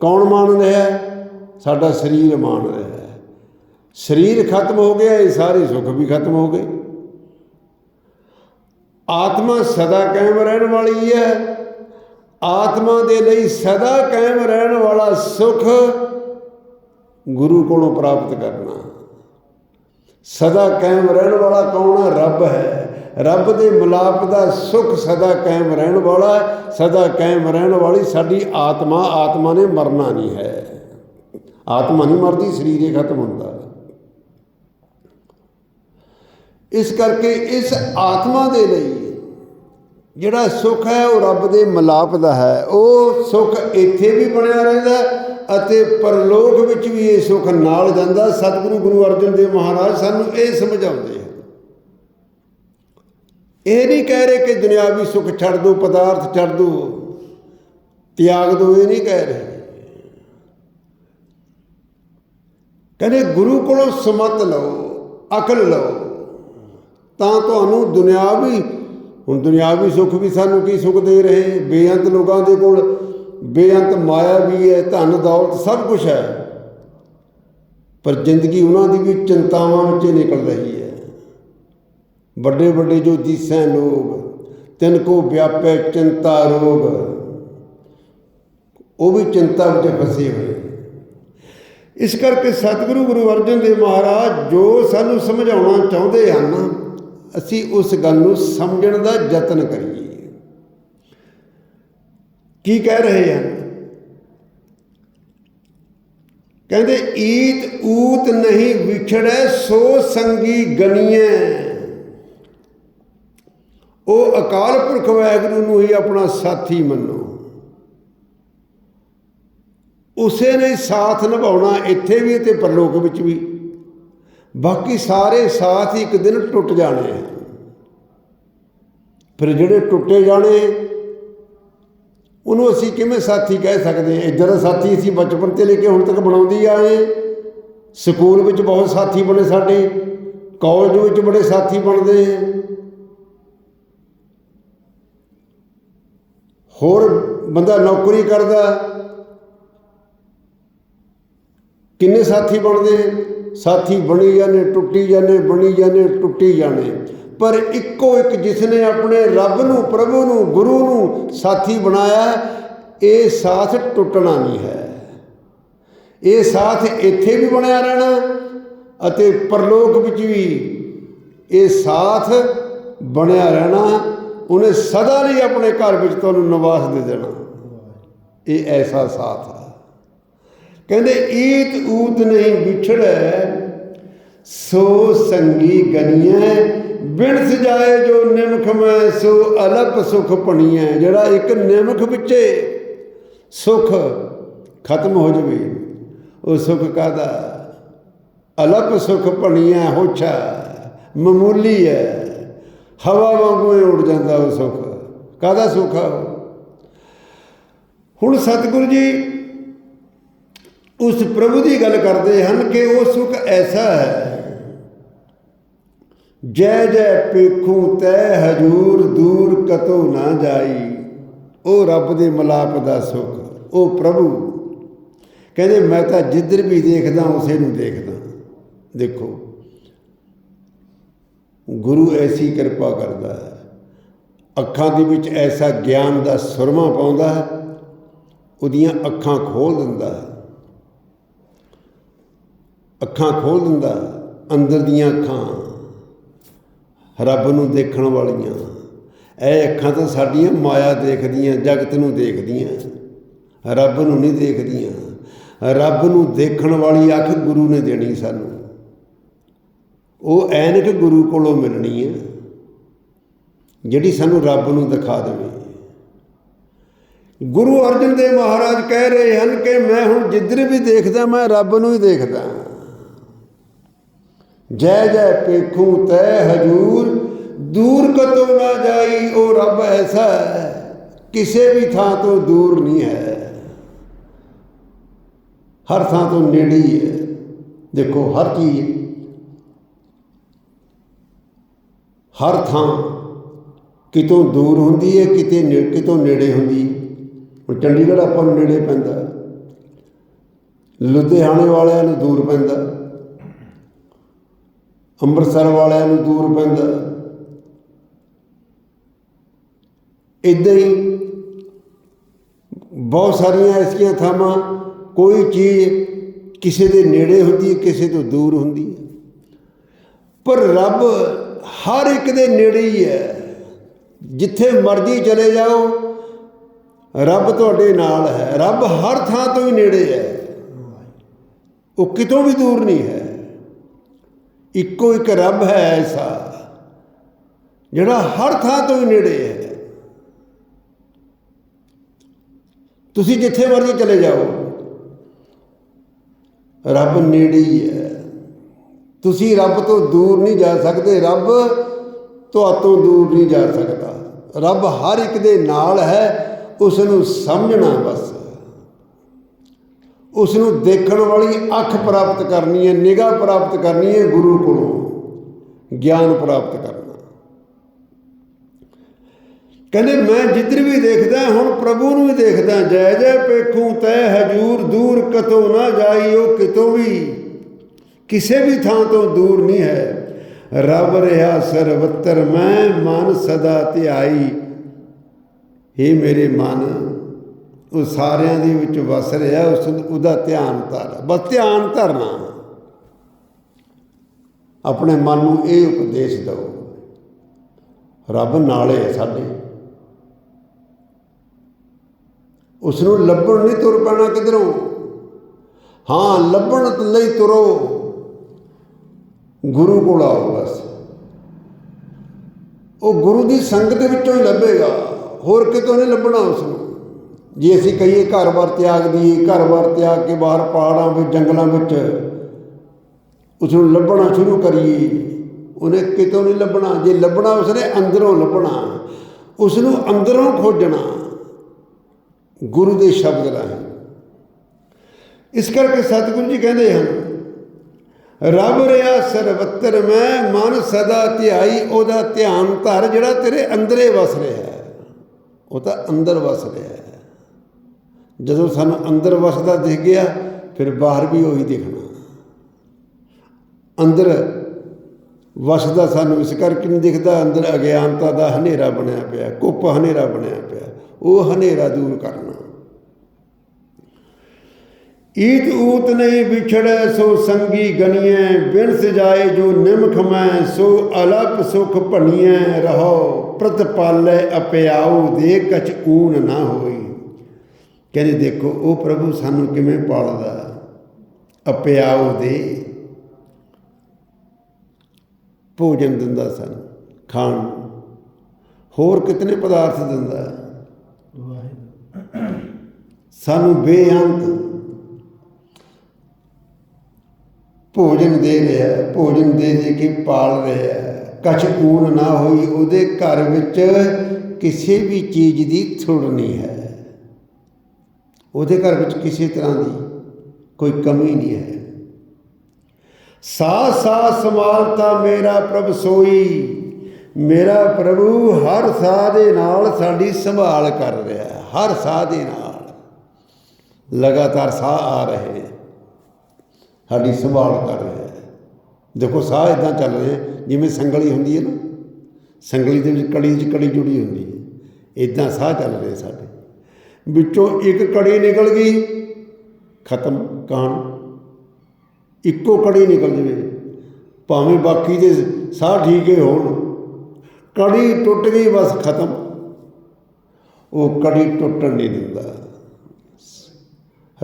ਕੌਣ ਮਾਣ ਰਿਹਾ ਸਾਡਾ ਸਰੀਰ ਮਾਣ ਰਿਹਾ ਸਰੀਰ ਖਤਮ ਹੋ ਗਿਆ, ਇਹ ਸਾਰੇ ਸੁਖ ਵੀ ਖਤਮ ਹੋ ਗਏ। ਆਤਮਾ ਸਦਾ ਕਾਇਮ ਰਹਿਣ ਵਾਲੀ ਹੈ। ਆਤਮਾ ਦੇ ਲਈ ਸਦਾ ਕਾਇਮ ਰਹਿਣ ਵਾਲਾ ਸੁਖ ਗੁਰੂ ਕੋਲੋਂ ਪ੍ਰਾਪਤ ਕਰਨਾ। ਸਦਾ ਕਾਇਮ ਰਹਿਣ ਵਾਲਾ ਕੌਣ ਹੈ? ਰੱਬ ਹੈ। ਰੱਬ ਦੇ ਮਿਲਾਪ ਦਾ ਸੁਖ ਸਦਾ ਕਾਇਮ ਰਹਿਣ ਵਾਲਾ ਸਦਾ ਕਾਇਮ ਰਹਿਣ ਵਾਲੀ ਸਾਡੀ ਆਤਮਾ ਆਤਮਾ ਨੇ ਮਰਨਾ ਨਹੀਂ ਹੈ। ਆਤਮਾ ਨਹੀਂ ਮਰਦੀ, ਸਰੀਰ ਹੀ ਖਤਮ ਹੁੰਦਾ ਇਸ ਕਰਕੇ ਇਸ ਆਤਮਾ ਦੇ ਲਈ ਜਿਹੜਾ ਸੁੱਖ ਹੈ ਉਹ ਰੱਬ ਦੇ ਮਲਾਪ ਦਾ ਹੈ। ਉਹ ਸੁੱਖ ਇੱਥੇ ਵੀ ਬਣਿਆ ਰਹਿੰਦਾ ਅਤੇ ਪਰਲੋਕ ਵਿੱਚ ਵੀ ਇਹ ਸੁੱਖ ਨਾਲ ਜਾਂਦਾ। ਸਤਿਗੁਰੂ ਗੁਰੂ ਅਰਜਨ ਦੇਵ ਮਹਾਰਾਜ ਸਾਨੂੰ ਇਹ ਸਮਝਾਉਂਦੇ ਹਨ। ਇਹ ਨਹੀਂ ਕਹਿ ਰਹੇ ਕਿ ਦੁਨਿਆਵੀ ਸੁੱਖ ਛੱਡ ਦਿਓ ਪਦਾਰਥ ਛੱਡ ਦਿਓ ਤਿਆਗ ਦਿਓ ਇਹ ਨਹੀਂ ਕਹਿ ਰਹੇ। ਕਹਿੰਦੇ ਗੁਰੂ ਕੋਲੋਂ ਸਮਤ ਲਓ, ਅਕਲ ਲਓ। ਤਾਂ ਤੁਹਾਨੂੰ ਦੁਨਿਆਵੀ ਹੁਣ ਦੁਨਿਆਵੀ ਸੁੱਖ ਵੀ ਸਾਨੂੰ ਕੀ ਸੁੱਖ ਦੇ ਰਹੇ? ਬੇਅੰਤ ਲੋਕਾਂ ਦੇ ਕੋਲ ਬੇਅੰਤ ਮਾਇਆ ਵੀ ਹੈ, ਧਨ, ਦੌਲਤ ਸਭ ਕੁਝ ਹੈ। ਪਰ ਜ਼ਿੰਦਗੀ ਉਹਨਾਂ ਦੀ ਵੀ ਚਿੰਤਾਵਾਂ ਵਿੱਚ ਨਿਕਲ ਰਹੀ ਹੈ। ਵੱਡੇ ਵੱਡੇ ਜੋ ਦੀਸੈ ਲੋਕ, ਤਿੰਨ ਕੋ ਵਿਆਪੈ ਚਿੰਤਾ ਰੋਗ। ਉਹ ਵੀ ਚਿੰਤਾ ਵਿੱਚ ਫਸੇ ਹੋਏ। ਇਸ ਕਰਕੇ ਸਤਿਗੁਰੂ ਗੁਰੂ ਅਰਜਨ ਦੇਵ ਮਹਾਰਾਜ ਜੋ ਸਾਨੂੰ ਸਮਝਾਉਣਾ ਚਾਹੁੰਦੇ ਹਨ ਅਸੀਂ ਉਸ ਗੱਲ ਨੂੰ ਸਮਝਣ ਦਾ ਯਤਨ ਕਰੀਏ। ਕੀ ਕਹਿ ਰਹੇ ਹਨ? ਕਹਿੰਦੇ, ਈਤ ਊਤ ਨਹੀਂ ਵਿਛੜੈ, ਸੋ ਸੰਗੀ ਗਨੀਐ। ਉਹ ਅਕਾਲ ਪੁਰਖ ਵਾਹਿਗੁਰੂ ਨੂੰ ਹੀ ਆਪਣਾ ਸਾਥੀ ਮੰਨੋ। ਉਸੇ ਨੇ ਸਾਥ ਨਿਭਾਉਣਾ ਇੱਥੇ ਵੀ ਤੇ ਪਰਲੋਕ ਵਿੱਚ ਵੀ। ਬਾਕੀ ਸਾਰੇ ਸਾਥ ਹੀ ਇੱਕ ਦਿਨ ਟੁੱਟ ਜਾਣੇ ਫਿਰ ਜਿਹੜੇ ਟੁੱਟੇ ਜਾਣੇ, ਉਹਨੂੰ ਅਸੀਂ ਕਿਵੇਂ ਸਾਥੀ ਕਹਿ ਸਕਦੇ ਹਾਂ? ਇੱਧਰ ਦਾ ਸਾਥੀ ਅਸੀਂ ਬਚਪਨ ਤੇ ਲੈ ਕੇ ਹੁਣ ਤੱਕ ਬਣਾਉਂਦੀ ਆਏ ਸਕੂਲ ਵਿੱਚ ਬਹੁਤ ਸਾਥੀ ਬਣੇ ਸਾਡੇ, ਕਾਲਜ ਵਿੱਚ ਬੜੇ ਸਾਥੀ ਬਣਦੇ ਆ। ਹੋਰ ਬੰਦਾ ਨੌਕਰੀ ਕਰਦਾ, ਕਿੰਨੇ ਸਾਥੀ ਬਣਦੇ ਸਾਥੀ ਬਣੀ ਜਾਣੇ ਟੁੱਟੀ ਜਾਂਦੇ, ਬਣੀ ਜਾਂਦੇ, ਟੁੱਟੀ ਜਾਣੇ ਪਰ ਇੱਕੋ ਇੱਕ ਜਿਸ ਨੇ ਆਪਣੇ ਰੱਬ ਨੂੰ, ਪ੍ਰਭੂ ਨੂੰ, ਗੁਰੂ ਨੂੰ ਸਾਥੀ ਬਣਾਇਆ, ਇਹ ਸਾਥ ਟੁੱਟਣਾ ਨਹੀਂ ਹੈ। ਇਹ ਸਾਥ ਇੱਥੇ ਵੀ ਬਣਿਆ ਰਹਿਣਾ ਅਤੇ ਪਰਲੋਕ ਵਿੱਚ ਵੀ ਇਹ ਸਾਥ ਬਣਿਆ ਰਹਿਣਾ, ਉਹਨੇ ਸਦਾ ਲਈ ਆਪਣੇ ਘਰ ਵਿੱਚ ਤੁਹਾਨੂੰ ਨਿਵਾਸ ਦੇ ਦੇਣਾ। ਇਹ ਐਸਾ ਸਾਥ ਹੈ। ਕਹਿੰਦੇ, ਈਤ ਊਤ ਨਹੀਂ ਵਿਛੜੈ, ਸੋ ਸੰਗੀ ਗਨੀਐ ਬਿਨ ਸਜਾਏ ਜੋ ਨਿਮਖ ਮੈਂ, ਸੋ ਅਲਪ ਸੁਖ ਪਣੀਐ ਜਿਹੜਾ ਇੱਕ ਨਿਮਖ ਵਿੱਚੇ ਸੁਖ ਖਤਮ ਹੋ ਜਵੇ, ਉਹ ਸੁਖ ਕਾਦਾ ਅਲਪ ਸੁਖ ਪਣੀਐ ਹੋਛਾ ਮਾਮੂਲੀ ਹੈ ਹਵਾ ਵਾਂਗੂ ਉੱਡ ਜਾਂਦਾ ਉਹ ਸੁੱਖ। ਕਾਹਦਾ ਸੁੱਖ ਆ ਉਹ? ਹੁਣ ਸਤਿਗੁਰੂ ਜੀ ਉਸ ਪ੍ਰਭੂ ਦੀ ਗੱਲ ਕਰਦੇ ਹਨ ਕਿ ਉਹ ਸੁਖ ਐਸਾ ਹੈ। ਜੈ ਜੈ ਪੇਖੂ ਤੈ ਹਜੂਰ, ਦੂਰ ਕਤੋ ਨਾ ਜਾਈ। ਉਹ ਰੱਬ ਦੇ ਮਲਾਪ ਦਾ ਸੁਖ, ਉਹ ਪ੍ਰਭੂ। ਕਹਿੰਦੇ ਮੈਂ ਤਾਂ ਜਿੱਧਰ ਵੀ ਦੇਖਦਾ, ਉਸੇ ਨੂੰ ਦੇਖਦਾ। ਦੇਖੋ, ਗੁਰੂ ਐਸੀ ਕਿਰਪਾ ਕਰਦਾ ਹੈ। ਅੱਖਾਂ ਦੇ ਵਿੱਚ ਐਸਾ ਗਿਆਨ ਦਾ ਸੁਰਮਾ ਪਾਉਂਦਾ ਹੈ, ਉਹਦੀਆਂ ਅੱਖਾਂ ਖੋਲ ਦਿੰਦਾ ਹੈ। ਅੱਖਾਂ ਖੋਲ ਦਿੰਦਾ, ਅੰਦਰ ਦੀਆਂ ਅੱਖਾਂ ਰੱਬ ਨੂੰ ਦੇਖਣ ਵਾਲੀਆਂ। ਇਹ ਅੱਖਾਂ ਤਾਂ ਸਾਡੀਆਂ ਮਾਇਆ ਦੇਖਦੀਆਂ, ਜਗਤ ਨੂੰ ਦੇਖਦੀਆਂ, ਰੱਬ ਨੂੰ ਨਹੀਂ ਦੇਖਦੀਆਂ। ਰੱਬ ਨੂੰ ਦੇਖਣ ਵਾਲੀ ਅੱਖ ਗੁਰੂ ਨੇ ਦੇਣੀ ਸਾਨੂੰ। ਉਹ ਐਨਕ ਗੁਰੂ ਕੋਲੋਂ ਮਿਲਣੀ ਹੈ, ਜਿਹੜੀ ਸਾਨੂੰ ਰੱਬ ਨੂੰ ਦਿਖਾ ਦੇਵੇ। ਗੁਰੂ ਅਰਜਨ ਦੇਵ ਮਹਾਰਾਜ ਕਹਿ ਰਹੇ ਹਨ ਕਿ ਮੈਂ ਹੁਣ ਜਿੱਧਰ ਵੀ ਦੇਖਦਾ, ਮੈਂ ਰੱਬ ਨੂੰ ਹੀ ਦੇਖਦਾ। ਜੈ ਜੈ ਪੇਖੂ ਤੈ ਹਜੂਰ, ਦੂਰ ਕਤੋਂ ਨਾ ਜਾਈ ਉਹ ਰੱਬ ਐਸਾ ਹੈ ਕਿਸੇ ਵੀ ਥਾਂ ਤੋਂ ਦੂਰ ਨਹੀਂ ਹੈ। ਹਰ ਥਾਂ ਤੋਂ ਨੇੜੇ ਹੀ ਹੈ। ਦੇਖੋ, ਹਰ ਚੀਜ਼ ਹਰ ਥਾਂ ਕਿਤੋਂ ਦੂਰ ਹੁੰਦੀ ਹੈ, ਕਿਤੇ ਨੇ ਕਿਤੋਂ ਨੇੜੇ ਹੁੰਦੀ ਹੁਣ ਚੰਡੀਗੜ੍ਹ ਆਪਾਂ ਨੂੰ ਨੇੜੇ ਪੈਂਦਾ। ਲੁਧਿਆਣੇ ਵਾਲਿਆਂ ਨੂੰ ਦੂਰ ਪੈਂਦਾ। ਅੰਮ੍ਰਿਤਸਰ ਵਾਲਿਆਂ ਨੂੰ ਦੂਰ ਪੈਂਦਾ ਇਦਾਂ ਹੀ ਬਹੁਤ ਸਾਰੀਆਂ ਐਸੀਆਂ ਥਾਵਾਂ, ਕੋਈ ਚੀਜ਼ ਕਿਸੇ ਦੇ ਨੇੜੇ ਹੁੰਦੀ ਹੈ, ਕਿਸੇ ਤੋਂ ਦੂਰ ਹੁੰਦੀ ਹੈ। ਪਰ ਰੱਬ ਹਰ ਇੱਕ ਦੇ ਨੇੜੇ ਹੀ ਹੈ। ਜਿੱਥੇ ਮਰਜ਼ੀ ਚਲੇ ਜਾਓ, ਰੱਬ ਤੁਹਾਡੇ ਨਾਲ ਹੈ। ਰੱਬ ਹਰ ਥਾਂ ਤੋਂ ਹੀ ਨੇੜੇ ਹੈ। ਉਹ ਕਿਤੋਂ ਵੀ ਦੂਰ ਨਹੀਂ ਹੈ। ਇੱਕੋ ਇੱਕ ਰੱਬ ਹੈ ਐਸਾ, ਜਿਹੜਾ ਹਰ ਥਾਂ ਤੋਂ ਹੀ ਨੇੜੇ ਹੈ। ਤੁਸੀਂ ਜਿੱਥੇ ਮਰਜ਼ੀ ਚਲੇ ਜਾਓ, ਰੱਬ ਨੇੜੇ ਹੀ ਹੈ। ਤੁਸੀਂ ਰੱਬ ਤੋਂ ਦੂਰ ਨਹੀਂ ਜਾ ਸਕਦੇ, ਰੱਬ ਤੁਹਾਤੋਂ ਦੂਰ ਨਹੀਂ ਜਾ ਸਕਦਾ। ਰੱਬ ਹਰ ਇੱਕ ਦੇ ਨਾਲ ਹੈ ਉਸ ਨੂੰ ਸਮਝਣਾ ਬਸ। ਉਸ ਨੂੰ ਦੇਖਣ ਵਾਲੀ ਅੱਖ ਪ੍ਰਾਪਤ ਕਰਨੀ ਹੈ, ਨਿਗਾਹ ਪ੍ਰਾਪਤ ਕਰਨੀ ਹੈ ਗੁਰੂ ਕੋਲੋਂ, ਗਿਆਨ ਪ੍ਰਾਪਤ ਕਰਨਾ। ਕਹਿੰਦੇ, ਮੈਂ ਜਿੱਧਰ ਵੀ ਦੇਖਦਾ, ਹੁਣ ਪ੍ਰਭੂ ਨੂੰ ਹੀ ਦੇਖਦਾ, ਜੈ ਜੈ ਪੇਖੂ ਤੈ ਹਜੂਰ, ਦੂਰ ਕਤੋਂ ਨਾ ਜਾਈ ਉਹ ਕਿਤੋਂ ਵੀ। ਕਿਸੇ ਵੀ ਥਾਂ ਤੋਂ ਦੂਰ ਨਹੀਂ ਹੈ। ਰੱਬ ਰਿਹਾ ਸਰਵੱਤਰ, ਮੈਂ ਮਨ ਸਦਾ ਧਿਆਈ। हे ਮੇਰੇ ਮਨ ਉਹ ਸਾਰਿਆਂ ਦੇ ਵਿੱਚ ਵਸ ਰਿਹਾ, ਉਸ ਉਹਦਾ ਧਿਆਨ ਧਰ। ਬਸ ਧਿਆਨ ਧਰਨਾ ਆਪਣੇ ਮਨ ਨੂੰ ਇਹ ਉਪਦੇਸ਼ ਦਿਓ। ਰੱਬ ਨਾਲੇ ਹੈ ਸਾਡੇ। ਉਸ ਨੂੰ ਲੱਭਣ ਨਹੀਂ ਤੁਰ ਪੈਣਾ ਕਿਧਰੋਂ। ਹਾਂ, ਲੱਭਣ ਲਈ ਤੁਰੋ। ਗੁਰੂ ਕੋਲ ਆਓ ਬਸ। ਉਹ ਗੁਰੂ ਦੀ ਸੰਗਤ ਦੇ ਵਿੱਚੋਂ ਹੀ ਲੱਭੇਗਾ। ਹੋਰ ਕਿਤੋਂ ਨਹੀਂ ਲੱਭਣਾ ਉਸ ਨੂੰ ਜੇ ਅਸੀਂ ਕਹੀਏ ਘਰ-ਬਾਰ ਤਿਆਗ ਦਈਏ ਘਰ-ਬਾਰ ਤਿਆਗ ਕੇ ਬਾਹਰ ਪਹਾੜਾਂ ਵਿੱਚ, ਜੰਗਲਾਂ ਵਿੱਚ ਉਸ ਨੂੰ ਲੱਭਣਾ ਸ਼ੁਰੂ ਕਰੀਏ, ਉਹਨੇ ਕਿਤੋਂ ਨਹੀਂ ਲੱਭਣਾ? ਜੇ ਲੱਭਣਾ ਉਸਨੇ ਅੰਦਰੋਂ ਲੱਭਣਾ ਉਸ ਨੂੰ ਅੰਦਰੋਂ ਖੋਜਣਾ, ਗੁਰੂ ਦੇ ਸ਼ਬਦ ਰਾਹੀਂ। ਇਸ ਕਰਕੇ ਸਤਿਗੁਰੂ ਜੀ ਕਹਿੰਦੇ ਹਨ, ਰੱਬ ਰਿਆ ਸਰਵੱਤਰ ਮੈਂ, ਮਨ ਸਦਾ ਧਿਆਈ, ਉਹਦਾ ਧਿਆਨ ਧਰ ਜਿਹੜਾ ਤੇਰੇ ਅੰਦਰੇ ਵਸ ਰਿਹਾ ਹੈ। ਉਹ ਤਾਂ ਅੰਦਰ ਵਸ ਰਿਹਾ ਹੈ। ਜਦੋਂ ਸਾਨੂੰ ਅੰਦਰ ਵਸਦਾ ਦਿਖ ਗਿਆ, ਫਿਰ ਬਾਹਰ ਵੀ ਉਹੀ ਦਿਖਣਾ। ਅੰਦਰ ਵਸਦਾ ਸਾਨੂੰ ਇਸ ਕਰਕੇ ਨਹੀਂ ਦਿਖਦਾ, ਅੰਦਰ ਅਗਿਆਨਤਾ ਦਾ ਹਨੇਰਾ ਬਣਿਆ ਪਿਆ, ਕੁੱਪ ਹਨੇਰਾ ਬਣਿਆ ਪਿਆ, ਉਹ ਹਨੇਰਾ ਦੂਰ ਕਰਨਾ। ਈਤ ਊਤ ਨਹੀਂ ਵਿਛੜੈ, ਸੋ ਸੰਗੀ ਗਨੀਐ ਬਿਨ ਸਜਾਏ ਜੋ ਨਿਮਖ ਮੈਂ, ਸੋ ਅਲਪ ਸੁਖ ਭਣੀਐ, ਰਹੋ ਪ੍ਰਤਪਾਲੈ, ਅਪਿਆਉ ਦੇ ਕਛ ਊਨ ਨਾ ਹੋਈ। ਕਹਿੰਦੇ ਦੇਖੋ, ਉਹ ਪ੍ਰਭੂ ਸਾਨੂੰ ਕਿਵੇਂ ਪਾਲਦਾ? ਅਪਿਆਉ ਦੇ। ਭੋਜਨ ਦਿੰਦਾ ਸਾਨੂੰ, ਖਾਣ ਨੂੰ। ਹੋਰ ਕਿਤਨੇ ਪਦਾਰਥ ਦਿੰਦਾ? ਸਾਨੂੰ ਬੇਅੰਤ। ਭੋਜਨ ਦੇ ਰਿਹਾ, ਭੋਜਨ ਦੇ ਦੇ ਕੇ ਪਾਲ ਰਿਹਾ। ਕਛ ਊਨ ਨਾ ਹੋਈ, ਉਹਦੇ ਘਰ ਵਿੱਚ ਕਿਸੇ ਵੀ ਚੀਜ਼ ਦੀ ਥੁੜ ਨਹੀਂ ਹੈ। ਉਹਦੇ ਘਰ ਵਿੱਚ ਕਿਸੇ ਤਰ੍ਹਾਂ ਦੀ ਕੋਈ ਕਮੀ ਨਹੀਂ ਹੈ। ਸਾ ਸਾ ਸਮਾਲਤਾ ਮੇਰਾ ਪ੍ਰਭ ਸੋਈ। ਮੇਰਾ ਪ੍ਰਭੂ ਹਰ ਸਾਹ ਦੇ ਨਾਲ ਸਾਡੀ ਸੰਭਾਲ ਕਰ ਰਿਹਾ ਹੈ, ਹਰ ਸਾਹ ਦੇ ਨਾਲ। ਲਗਾਤਾਰ ਸਾਹ ਆ ਰਹੇ, ਸਾਡੀ ਸੰਭਾਲ ਕਰ ਰਿਹਾ ਹੈ। ਦੇਖੋ, ਸਾਹ ਇਦਾਂ ਚੱਲ ਰਿਹਾ ਜਿਵੇਂ ਸੰਗਲੀ ਹੁੰਦੀ ਹੈ ਨਾ, ਸੰਗਲੀ ਦੇ ਵਿੱਚ ਕੜੀ 'ਚ ਕੜੀ ਜੁੜੀ ਹੁੰਦੀ ਹੈ। ਇਦਾਂ ਸਾਹ ਚੱਲ ਰਹੇ ਸਾਡੇ ਵਿੱਚੋਂ ਇੱਕ ਕੜੀ ਨਿਕਲ ਗਈ ਖਤਮ ਕਹਾਣੀ ਇੱਕੋ ਕੜੀ ਨਿਕਲ ਜਵੇ। ਭਾਵੇਂ ਬਾਕੀ ਦੇ ਸਾਹ ਠੀਕ ਹੀ ਹੋਣ ਕੜੀ ਟੁੱਟ ਗਈ ਬਸ ਖਤਮ। ਉਹ ਕੜੀ ਟੁੱਟਣ ਨਹੀਂ ਦਿੰਦਾ।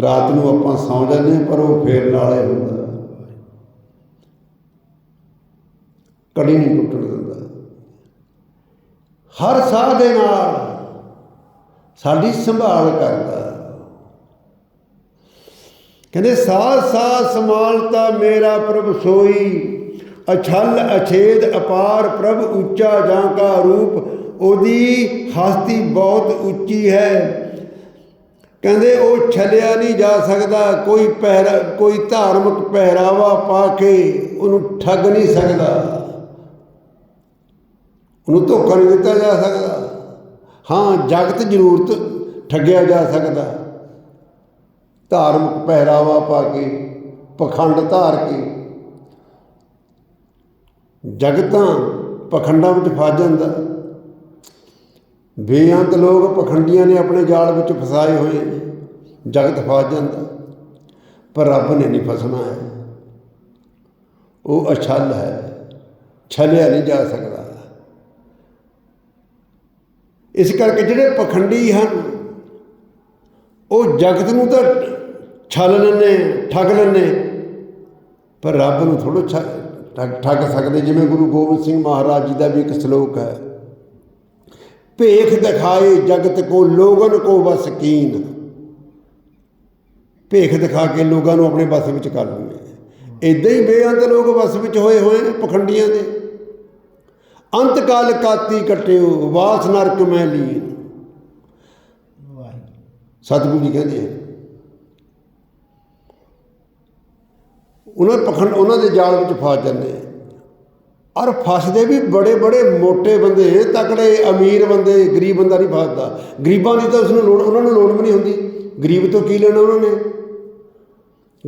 ਰਾਤ ਨੂੰ ਆਪਾਂ ਸੌਂ ਜਾਂਦੇ ਹਾਂ, ਪਰ ਉਹ ਫੇਰ ਨਾਲੇ ਹੁੰਦਾ। ਕੜੀ ਨਹੀਂ ਟੁੱਟਣ ਦਿੰਦਾ। ਹਰ ਸਾਹ ਦੇ ਨਾਲ ਸਾਡੀ ਸੰਭਾਲ ਕਰਦਾ। ਕਹਿੰਦੇ ਸਾਥ ਸਾਥ ਸਮਾਲਤਾ ਮੇਰਾ ਪ੍ਰਭ ਸੋਈ, ਅਛਲ ਅਛੇਦ ਅਪਾਰ ਪ੍ਰਭ ਉੱਚਾ ਜਾਂ ਕਾ ਰੂਪ, ਉਹਦੀ ਹਸਤੀ ਬਹੁਤ ਉੱਚੀ ਹੈ। ਕਹਿੰਦੇ, ਉਹ ਛੱਡਿਆ ਨਹੀਂ ਜਾ ਸਕਦਾ, ਕੋਈ ਪਹਿਰਾ, ਕੋਈ ਧਾਰਮਿਕ ਪਹਿਰਾਵਾ ਪਾ ਕੇ ਉਹਨੂੰ ਠੱਗ ਨਹੀਂ ਸਕਦਾ। ਉਹਨੂੰ ਧੋਖਾ ਨਹੀਂ ਦਿੱਤਾ ਜਾ ਸਕਦਾ। ਹਾਂ, ਜਗਤ ਜ਼ਰੂਰਤ ਠੱਗਿਆ ਜਾ ਸਕਦਾ। ਧਾਰਮਿਕ ਪਹਿਰਾਵਾ ਪਾ ਕੇ, ਪਖੰਡ ਧਾਰ ਕੇ। ਜਗਤਾਂ ਪਖੰਡਾਂ ਵਿੱਚ ਫਸ ਜਾਂਦਾ। ਬੇਅੰਤ ਲੋਕ ਪਖੰਡੀਆਂ ਨੇ ਆਪਣੇ ਜਾਲ ਵਿੱਚ ਫਸਾਏ ਹੋਏ ਜਗਤ ਫਸ ਜਾਂਦਾ। ਪਰ ਰੱਬ ਨੇ ਨਹੀਂ ਫਸਣਾ ਹੈ। ਉਹ ਅਛਲ ਹੈ। ਛਲਿਆ ਨਹੀਂ ਜਾ ਸਕਦਾ। ਇਸ ਕਰਕੇ ਜਿਹੜੇ ਪਖੰਡੀ ਹਨ, ਉਹ ਜਗਤ ਨੂੰ ਤਾਂ ਛਲ ਲੈਂਦੇ, ਠੱਗ ਲੈਂਦੇ, ਪਰ ਰੱਬ ਨੂੰ ਥੋੜ੍ਹਾ ਛ- ਠੱਗ ਠੱਗ ਸਕਦੇ, ਜਿਵੇਂ ਗੁਰੂ ਗੋਬਿੰਦ ਸਿੰਘ ਮਹਾਰਾਜ ਜੀ ਦਾ ਵੀ ਇੱਕ ਸ਼ਲੋਕ ਹੈ। ਭੇਖ ਦਿਖਾਏ ਜਗਤ ਕੋ, ਲੋਗਨ ਕੋ ਬਸ ਕੀਨ। ਭੇਖ ਦਿਖਾ ਕੇ ਲੋਕਾਂ ਨੂੰ ਆਪਣੇ ਬਸ ਵਿੱਚ ਕਰ ਲੈਂਦੇ ਇਦਾਂ ਹੀ ਬੇਅੰਤ ਲੋਕ ਬਸ ਵਿੱਚ ਹੋਏ ਹੋਏ ਪਖੰਡੀਆਂ ਦੇ। ਅੰਤ ਕਾਲ ਕਾਤੀ ਕਟਿਓ, ਵਾਸ ਨਰਕ ਮੈਂ ਲੀਨ। ਸਤਿਗੁਰੂ ਜੀ ਕਹਿੰਦੇ ਆ। ਉਹਨਾਂ ਪਖੰਡ, ਉਹਨਾਂ ਦੇ ਜਾਲ ਵਿੱਚ ਫਸ ਜਾਂਦੇ ਆ। ਔਰ ਫਸਦੇ ਵੀ ਬੜੇ ਬੜੇ ਮੋٹے ਬੰਦੇ, ਤਕੜੇ ਅਮੀਰ ਬੰਦੇ, ਗਰੀਬ ਬੰਦਾ ਨਹੀਂ ਫਸਦਾ। ਗਰੀਬਾਂ ਦੀ ਤਾਂ ਉਸ ਨੂੰ ਲੋੜ, ਉਹਨਾਂ ਨੂੰ ਲੋੜ ਵੀ ਨਹੀਂ ਹੁੰਦੀ। ਗਰੀਬ ਤੋਂ ਕੀ ਲੈਣਾ ਉਹਨਾਂ ਨੇ?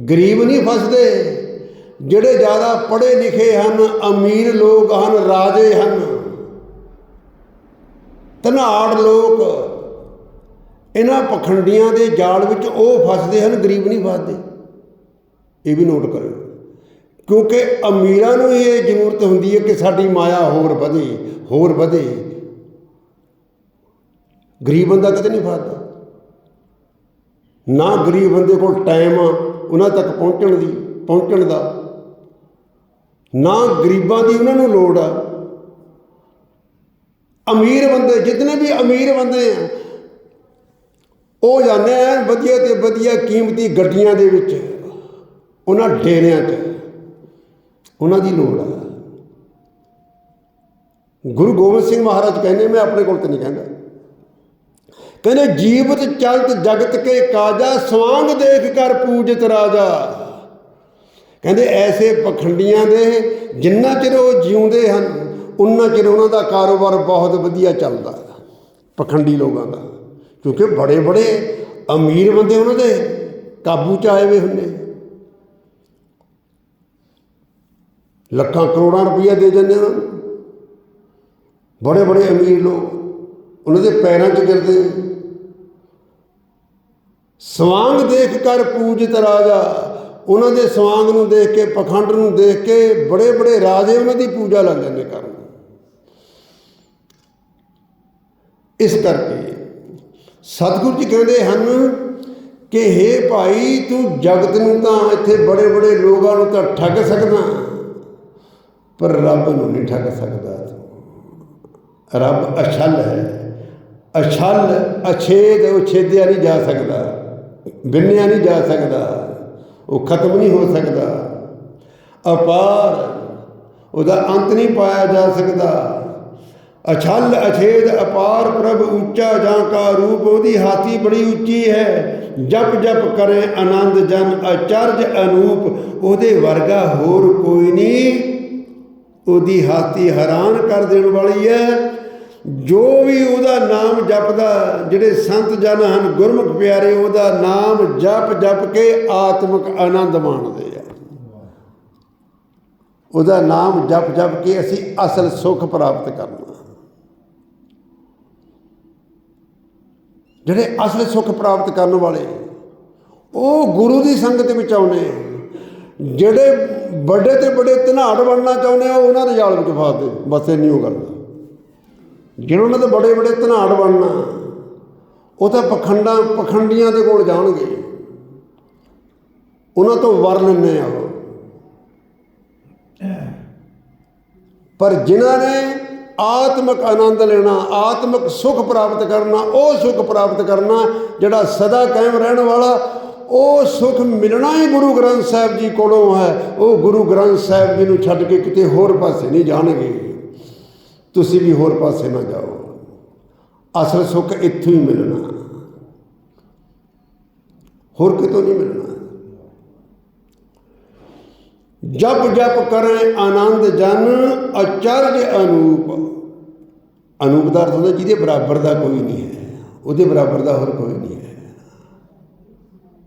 ਗਰੀਬ ਨਹੀਂ ਫਸਦੇ। ਜਿਹੜੇ ਜ਼ਿਆਦਾ ਪੜ੍ਹੇ ਲਿਖੇ ਹਨ, ਅਮੀਰ ਲੋਕ ਹਨ, ਰਾਜੇ ਹਨ। ਧਨਾੜ ਲੋਕ, ਇਹਨਾਂ ਪਖੰਡੀਆਂ ਦੇ ਜਾਲ ਵਿੱਚ ਉਹ ਫਸਦੇ ਹਨ, ਗਰੀਬ ਨਹੀਂ ਫਸਦੇ। ਇਹ ਵੀ ਨੋਟ ਕਰਿਓ। ਕਿਉਂਕਿ ਅਮੀਰਾਂ ਨੂੰ ਇਹ ਜ਼ਰੂਰਤ ਹੁੰਦੀ ਹੈ ਕਿ ਸਾਡੀ ਮਾਇਆ ਹੋਰ ਵਧੇ ਹੋਰ ਵਧੇ। ਗਰੀਬ ਬੰਦਾ ਕਦੇ ਨਹੀਂ ਫਸਦਾ। ਨਾ ਗਰੀਬ ਬੰਦੇ ਕੋਲ ਟਾਈਮ ਆ, ਉਹਨਾਂ ਤੱਕ ਪਹੁੰਚਣ ਦੀ, ਪਹੁੰਚਣ ਦਾ। ਨਾ ਗਰੀਬਾਂ ਦੀ ਉਹਨਾਂ ਨੂੰ ਲੋੜ ਆ। ਅਮੀਰ ਬੰਦੇ, ਜਿੰਨੇ ਵੀ ਅਮੀਰ ਬੰਦੇ ਆ, ਉਹ ਜਾਂਦੇ ਆ ਵਧੀਆ ਤੇ ਵਧੀਆ ਕੀਮਤੀ ਗੱਡੀਆਂ ਦੇ ਵਿੱਚ, ਉਹਨਾਂ ਡੇਰਿਆਂ 'ਚ ਉਹਨਾਂ ਦੀ ਲੋੜ ਆ। ਗੁਰੂ ਗੋਬਿੰਦ ਸਿੰਘ ਮਹਾਰਾਜ ਕਹਿੰਦੇ, ਮੈਂ ਆਪਣੇ ਕੋਲ ਤੇ ਨਹੀਂ ਕਹਿੰਦਾ। ਕਹਿੰਦੇ ਜੀਵਤ ਚਲਤ ਜਗਤ ਕੇ ਕਾਜਾ, ਸਵਾਂਗ ਦੇਖ ਕਰ ਪੂਜਤ ਰਾਜਾ। ਕਹਿੰਦੇ ਐਸੇ ਪਖੰਡੀਆਂ ਦੇ ਜਿੰਨਾ ਚਿਰ ਉਹ ਜਿਉਂਦੇ ਹਨ, ਉਨਾ ਚਿਰ ਉਹਨਾਂ ਦਾ ਕਾਰੋਬਾਰ ਬਹੁਤ ਵਧੀਆ ਚੱਲਦਾ ਪਖੰਡੀ ਲੋਕਾਂ ਦਾ। ਕਿਉਂਕਿ ਬੜੇ ਬੜੇ ਅਮੀਰ ਬੰਦੇ ਉਹਨਾਂ ਦੇ ਕਾਬੂ ਚ ਆਏ ਹੋਏ ਹੁੰਦੇ। ਲੱਖਾਂ ਕਰੋੜਾਂ ਰੁਪਈਆ ਦੇ ਜਾਂਦੇ ਉਹਨਾਂ ਨੂੰ। ਬੜੇ ਬੜੇ ਅਮੀਰ ਲੋਕ ਉਹਨਾਂ ਦੇ ਪੈਰਾਂ 'ਚ ਗਿਰਦੇ ਸਵਾਂਗ ਦੇਖ ਕਰ ਪੂਜਤ ਰਾਜਾ ਉਹਨਾਂ ਦੇ ਸਵਾਂਗ ਨੂੰ ਦੇਖ ਕੇ, ਪਖੰਡ ਨੂੰ ਦੇਖ ਕੇ ਬੜੇ ਬੜੇ ਰਾਜੇ ਉਹਨਾਂ ਦੀ ਪੂਜਾ ਲੱਗ ਜਾਂਦੇ ਕਰਨ। ਇਸ ਕਰਕੇ ਸਤਿਗੁਰੂ ਜੀ ਕਹਿੰਦੇ ਹਨ ਕਿ हे ਭਾਈ, ਤੂੰ ਜਗਤ ਨੂੰ ਤਾਂ ਇੱਥੇ ਬੜੇ ਬੜੇ ਲੋਕਾਂ ਨੂੰ ਤਾਂ ਠੱਗ ਸਕਦਾ, ਪਰ ਰੱਬ ਨੂੰ ਨਹੀਂ ਠੱਗ ਸਕਦਾ ਤੂੰ। ਰੱਬ ਅਛਲ ਹੈ। ਅਛਲ, ਅਛੇਦ, ਉਛੇਦਿਆ ਨਹੀਂ ਜਾ ਸਕਦਾ, ਬਿੰਨਿਆ ਨਹੀਂ ਜਾ ਸਕਦਾ। ਉਹ ਖਤਮ ਨਹੀਂ ਹੋ ਸਕਦਾ। ਅਪਾਰ, ਉਹਦਾ ਅੰਤ ਨਹੀਂ ਪਾਇਆ ਜਾ ਸਕਦਾ। ਅਛਲ ਅਛੇਦ ਅਪਾਰ ਪ੍ਰਭ ਉੱਚਾ ਜਾਂ ਕਾ ਰੂਪ, ਉਹਦੀ ਹਾਥੀ ਬੜੀ ਉੱਚੀ ਹੈ। ਜਪ ਜਪ ਕਰੇ ਆਨੰਦ ਜਨ, ਅਚਰਜ ਅਨੂਪ, ਉਹਦੇ ਵਰਗਾ ਹੋਰ ਕੋਈ ਨਹੀਂ। ਉਹਦੀ ਹਾਥੀ ਹੈਰਾਨ ਕਰ ਦੇਣ ਵਾਲੀ ਹੈ। ਜੋ ਵੀ ਉਹਦਾ ਨਾਮ ਜਪਦਾ, ਜਿਹੜੇ ਸੰਤ ਜਨ ਹਨ, ਗੁਰਮੁਖ ਪਿਆਰੇ, ਉਹਦਾ ਨਾਮ ਜਪ ਜਪ ਕੇ ਆਤਮਿਕ ਆਨੰਦ ਮਾਣਦੇ ਆ। ਉਹਦਾ ਨਾਮ ਜਪ ਜਪ ਕੇ ਅਸੀਂ ਅਸਲ ਸੁਖ ਪ੍ਰਾਪਤ ਕਰਨਾ। ਜਿਹੜੇ ਅਸਲ ਸੁਖ ਪ੍ਰਾਪਤ ਕਰਨ ਵਾਲੇ, ਉਹ ਗੁਰੂ ਦੀ ਸੰਗਤ ਵਿੱਚ ਆਉਨੇ ਆ। ਜਿਹੜੇ ਵੱਡੇ ਤੇ ਵੱਡੇ ਧਨਾੜ ਬਣਨਾ ਚਾਹੁੰਦੇ ਆ ਉਹਨਾਂ ਦੇ ਜਾਲ ਵਿੱਚ ਫਸਦੇ ਬਸ ਇੰਨੀ ਉਹ ਗੱਲ ਜਿਹਨਾਂ ਦੇ ਬੜੇ ਬੜੇ ਧਨਾੜ ਬਣਨਾ, ਉਹ ਤਾਂ ਪਖੰਡਾਂ, ਪਖੰਡੀਆਂ ਦੇ ਕੋਲ ਜਾਣਗੇ। ਉਹਨਾਂ ਤੋਂ ਵਰ ਲੈਂਦੇ ਆ ਉਹ। ਪਰ ਜਿਨ੍ਹਾਂ ਨੇ ਆਤਮਿਕ ਆਨੰਦ ਲੈਣਾ, ਆਤਮਿਕ ਸੁਖ ਪ੍ਰਾਪਤ ਕਰਨਾ, ਉਹ ਸੁਖ ਪ੍ਰਾਪਤ ਕਰਨਾ, ਜਿਹੜਾ ਸਦਾ ਕਾਇਮ ਰਹਿਣ ਵਾਲਾ, ਉਹ ਸੁਖ ਮਿਲਣਾ ਹੀ ਗੁਰੂ ਗ੍ਰੰਥ ਸਾਹਿਬ ਜੀ ਕੋਲੋਂ ਹੈ। ਉਹ ਗੁਰੂ ਗ੍ਰੰਥ ਸਾਹਿਬ ਜੀ ਨੂੰ ਛੱਡ ਕੇ ਕਿਤੇ ਹੋਰ ਪਾਸੇ ਨਹੀਂ ਜਾਣਗੇ। ਤੁਸੀਂ ਵੀ ਹੋਰ ਪਾਸੇ ਨਾ ਜਾਓ। ਅਸਲ ਸੁੱਖ ਇੱਥੋਂ ਹੀ ਮਿਲਣਾ। ਹੋਰ ਕਿਤੋਂ ਨਹੀਂ ਮਿਲਣਾ। ਜਪ ਜਪ ਕਰੇ ਆਨੰਦ ਜਨ ਅਚਰਜ ਅਨੂਪ। ਅਨੂਪ ਦਾ ਅਰਥ ਹੁੰਦਾ ਜਿਹਦੇ ਬਰਾਬਰ ਦਾ ਕੋਈ ਨਹੀਂ ਹੈ, ਉਹਦੇ ਬਰਾਬਰ ਦਾ ਹੋਰ ਕੋਈ ਨਹੀਂ ਹੈ।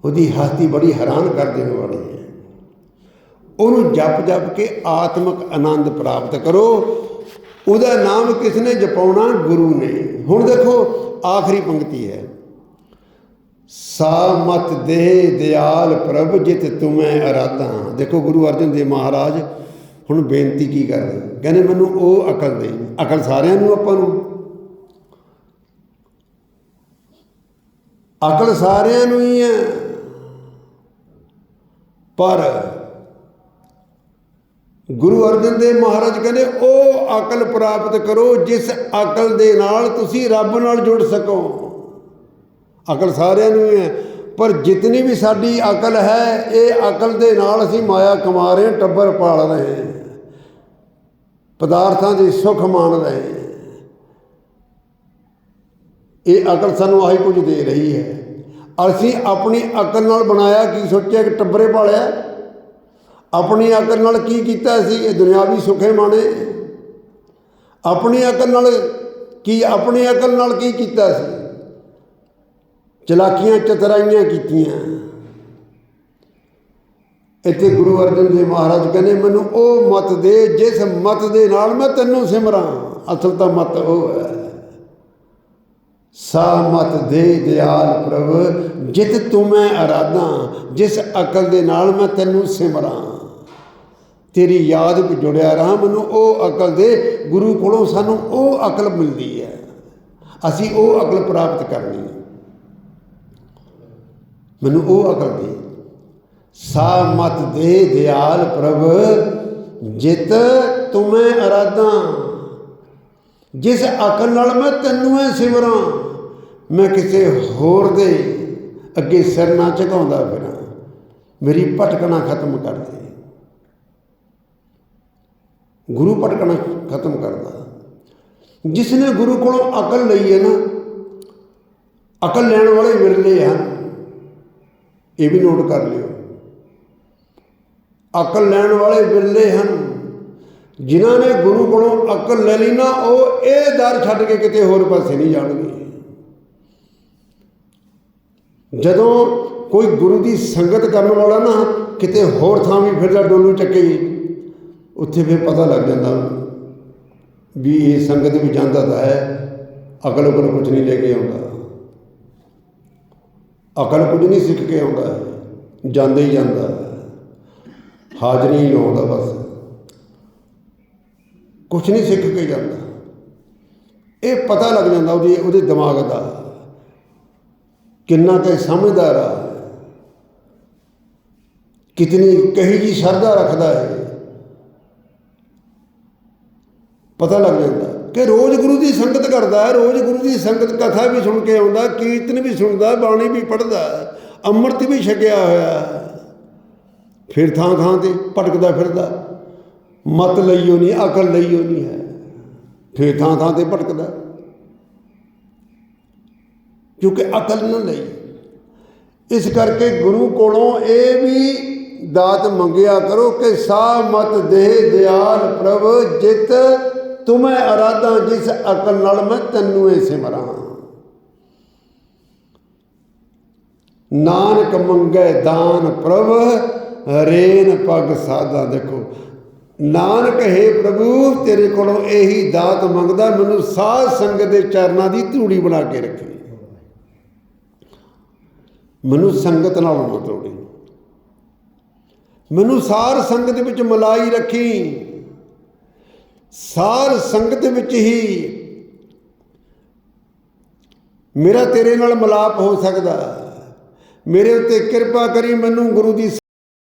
ਉਹਦੀ ਹਸਤੀ ਬੜੀ ਹੈਰਾਨ ਕਰ ਦੇਣ ਵਾਲੀ ਹੈ। ਉਹਨੂੰ ਜਪ ਜਪ ਕੇ ਆਤਮਿਕ ਆਨੰਦ ਪ੍ਰਾਪਤ ਕਰੋ। ਉਹਦਾ ਨਾਮ ਕਿਸ ਨੇ ਜਪਾਉਣਾ? ਗੁਰੂ ਨੇ। ਹੁਣ ਦੇਖੋ, ਆਖਰੀ ਪੰਕਤੀ ਹੈ। ਸਾ ਮਤ ਦੇ ਦਿਆਲ ਪ੍ਰਭ ਜਿਤ ਤੁਮੈ ਅਰਾਧਾ। ਦੇਖੋ, ਗੁਰੂ ਅਰਜਨ ਦੇਵ ਮਹਾਰਾਜ ਹੁਣ ਬੇਨਤੀ ਕੀ ਕਰਦੇ ਕਹਿੰਦੇ, ਮੈਨੂੰ ਉਹ ਅਕਲ ਦੇ। ਅਕਲ ਸਾਰਿਆਂ ਨੂੰ, ਆਪਾਂ ਨੂੰ? ਅਕਲ ਸਾਰਿਆਂ ਨੂੰ ਹੀ ਹੈ। ਪਰ ਗੁਰੂ ਅਰਜਨ ਦੇਵ ਮਹਾਰਾਜ ਕਹਿੰਦੇ, ਉਹ ਅਕਲ ਪ੍ਰਾਪਤ ਕਰੋ, ਜਿਸ ਅਕਲ ਦੇ ਨਾਲ ਤੁਸੀਂ ਰੱਬ ਨਾਲ ਜੁੜ ਸਕੋ। ਅਕਲ ਸਾਰਿਆਂ ਨੂੰ ਹੀ ਹੈ, ਪਰ ਜਿਤਨੀ ਵੀ ਸਾਡੀ ਅਕਲ ਹੈ, ਇਹ ਅਕਲ ਦੇ ਨਾਲ ਅਸੀਂ ਮਾਇਆ ਕਮਾ ਰਹੇ ਹਾਂ, ਟੱਬਰ ਪਾਲ ਰਹੇ ਹਾਂ। ਪਦਾਰਥਾਂ ਦੇ ਸੁੱਖ ਮਾਣ ਰਹੇ ਹਾਂ। ਇਹ ਅਕਲ ਸਾਨੂੰ ਆਹੀ ਕੁਝ ਦੇ ਰਹੀ ਹੈ। ਅਸੀਂ ਆਪਣੀ ਅਕਲ ਨਾਲ ਬਣਾਇਆ, ਕੀ ਸੋਚਿਆ ਕਿ ਟੱਬਰੇ ਪਾਲਿਆ? ਆਪਣੀ ਅਕਲ ਨਾਲ ਕੀ ਕੀਤਾ ਸੀ? ਇਹ ਦੁਨਿਆਵੀ ਸੁਖੇ ਮਾਣੇ ਆਪਣੀ ਅਕਲ ਨਾਲ ਕੀ, ਆਪਣੀ ਅਕਲ ਨਾਲ ਕੀ ਕੀਤਾ ਸੀ? ਚਲਾਕੀਆਂ ਚਤਰਾਈਆਂ ਕੀਤੀਆਂ। ਇੱਥੇ ਗੁਰੂ ਅਰਜਨ ਦੇਵ ਮਹਾਰਾਜ ਕਹਿੰਦੇ, ਮੈਨੂੰ ਉਹ ਮਤ ਦੇ, ਜਿਸ ਮਤ ਦੇ ਨਾਲ ਮੈਂ ਤੈਨੂੰ ਸਿਮਰਾਂ। ਅਸਲ ਤਾਂ ਮਤ ਉਹ ਹੈ। ਸਾ ਮਤ ਦੇ ਦਿਆਲ ਪ੍ਰਭ, ਜਿਤ ਮੈਂ ਅਰਾਧਾਂ। ਜਿਸ ਅਕਲ ਦੇ ਨਾਲ ਮੈਂ ਤੈਨੂੰ ਸਿਮਰਾਂ। ਤੇਰੀ ਯਾਦ ਵਿੱਚ ਜੁੜਿਆ ਰਹਾ ਮੈਨੂੰ, ਉਹ ਅਕਲ ਦੇ ਗੁਰੂ ਕੋਲੋਂ ਸਾਨੂੰ ਉਹ ਅਕਲ ਮਿਲਦੀ ਹੈ। ਅਸੀਂ ਉਹ ਅਕਲ ਪ੍ਰਾਪਤ ਕਰਨੀ ਹੈ। ਮੈਨੂੰ ਉਹ ਅਕਲ ਦੇ। ਸਾ ਮਤ ਦੇ ਦਿਆਲ ਪ੍ਰਭ, ਜਿਤ ਤੁਮੈ ਅਰਾਧਾਂ। ਜਿਸ ਅਕਲ ਨਾਲ ਮੈਂ ਤੈਨੂੰ ਐ ਸਿਮਰਾਂ, ਮੈਂ ਕਿਸੇ ਹੋਰ ਦੇ ਅੱਗੇ ਸਿਰ ਨਾ ਝੁਕਾਉਂਦਾ ਫਿਰਾਂ। ਮੇਰੀ ਭਟਕਣਾ ਖਤਮ ਕਰ ਦੇ। ਗੁਰੂ ਭਟਕਣਾ ਖਤਮ ਕਰਦਾ। ਜਿਸ ਨੇ ਗੁਰੂ ਕੋਲੋਂ ਅਕਲ ਲਈ ਹੈ ਨਾ, ਅਕਲ ਲੈਣ ਵਾਲੇ ਵਿਰਲੇ ਹਨ। ਇਹ ਵੀ ਨੋਟ ਕਰ ਲਿਓ। ਅਕਲ ਲੈਣ ਵਾਲੇ ਵਿਰਲੇ ਹਨ। ਜਿਨ੍ਹਾਂ ਨੇ ਗੁਰੂ ਕੋਲੋਂ ਅਕਲ ਲੈ ਲਈ ਨਾ, ਉਹ ਇਹ ਦਰ ਛੱਡ ਕੇ ਕਿਤੇ ਹੋਰ ਪਾਸੇ ਨਹੀਂ ਜਾਣਗੇ। ਜਦੋਂ ਕੋਈ ਗੁਰੂ ਦੀ ਸੰਗਤ ਕਰਨ ਵਾਲਾ ਨਾ, ਕਿਤੇ ਹੋਰ ਥਾਂ ਵੀ ਫਿਰਦਾ ਡੋਲੂ ਚੱਕੇ ਉੱਥੇ ਫਿਰ ਪਤਾ ਲੱਗ ਜਾਂਦਾ ਵੀ ਇਹ ਸੰਗਤ ਵੀ ਜਾਂਦਾ ਤਾਂ ਹੈ, ਅਕਲ ਉਕਲ ਕੁਝ ਨਹੀਂ ਲੈ ਕੇ ਆਉਂਦਾ। ਅਕਲ ਕੁਝ ਨਹੀਂ ਸਿੱਖ ਕੇ ਆਉਂਦਾ, ਜਾਂਦਾ ਹੀ ਜਾਂਦਾ। ਹਾਜ਼ਰੀ ਹੀ ਲਾਉਂਦਾ ਬਸ। ਕੁਝ ਨਹੀਂ ਸਿੱਖ ਕੇ ਜਾਂਦਾ। ਇਹ ਪਤਾ ਲੱਗ ਜਾਂਦਾ ਉਹਦੀ, ਉਹਦੇ ਦਿਮਾਗ ਦਾ ਕਿੰਨਾ ਕੁ ਸਮਝਦਾਰ ਆ। ਕਿਤਨੀ ਕਹੀ ਜੀ ਸ਼ਰਧਾ ਰੱਖਦਾ ਹੈ। ਪਤਾ ਲੱਗ ਜਾਂਦਾ ਕਿ ਰੋਜ਼ ਗੁਰੂ ਦੀ ਸੰਗਤ ਕਰਦਾ ਹੈ, ਰੋਜ਼ ਗੁਰੂ ਦੀ ਸੰਗਤ ਕਥਾ ਵੀ ਸੁਣ ਕੇ ਆਉਂਦਾ, ਕੀਰਤਨ ਵੀ ਸੁਣਦਾ, ਬਾਣੀ ਵੀ ਪੜ੍ਹਦਾ ਅੰਮ੍ਰਿਤ ਵੀ ਛਕਿਆ ਹੋਇਆ ਫਿਰ ਥਾਂ ਥਾਂ ਤੇ ਭਟਕਦਾ ਫਿਰਦਾ, ਮਤ ਲਈਓ ਨਹੀਂ ਅਕਲ ਲਈਓ ਨਹੀਂ ਹੈ। ਫਿਰ ਥਾਂ ਥਾਂ ਤੇ ਭਟਕਦਾ। ਕਿਉਂਕਿ ਅਕਲ ਨਾ ਲਈ। ਇਸ ਕਰਕੇ ਗੁਰੂ ਕੋਲੋਂ ਇਹ ਵੀ ਦਾਤ ਮੰਗਿਆ ਕਰੋ ਕਿ ਸਾ ਮਤ ਦੇਹ ਦਿਆਲ ਪ੍ਰਭ ਜਿਤ ਤੁਮੈ ਅਰਾਧਾ ਜਿਸ ਅਕਲ ਨਾਲ ਮੈਂ ਤੈਨੂੰ ਏ ਸਿਮਰਾਂ ਨਾਨਕ ਮੰਗੈ ਦਾਨ ਪ੍ਰਭ, ਰੇਨ ਪਗ ਸਾਦਾ ਦੇਖੋ। ਨਾਨਕ, ਹੈ ਪ੍ਰਭੂ, ਤੇਰੇ ਕੋਲੋਂ ਇਹੀ ਦਾਤ ਮੰਗਦਾ, ਮੈਨੂੰ ਸਾਧ ਸੰਗਤ ਦੇ ਚਰਨਾਂ ਦੀ ਧੂੜੀ ਬਣਾ ਕੇ ਰੱਖੀ। ਮੈਨੂੰ ਸੰਗਤ ਨਾਲ ਨਾ ਤੋੜੀ। ਮੈਨੂੰ ਸਾਰ ਸੰਗਤ ਵਿੱਚ ਮਲਾਈ ਰੱਖੀ। ਸਾਰ ਸੰਗਤ ਵਿੱਚ ਹੀ ਮੇਰਾ ਤੇਰੇ ਨਾਲ ਮਲਾਪ ਹੋ ਸਕਦਾ। ਮੇਰੇ ਉੱਤੇ ਕਿਰਪਾ ਕਰੀ ਮੈਨੂੰ ਗੁਰੂ ਦੀ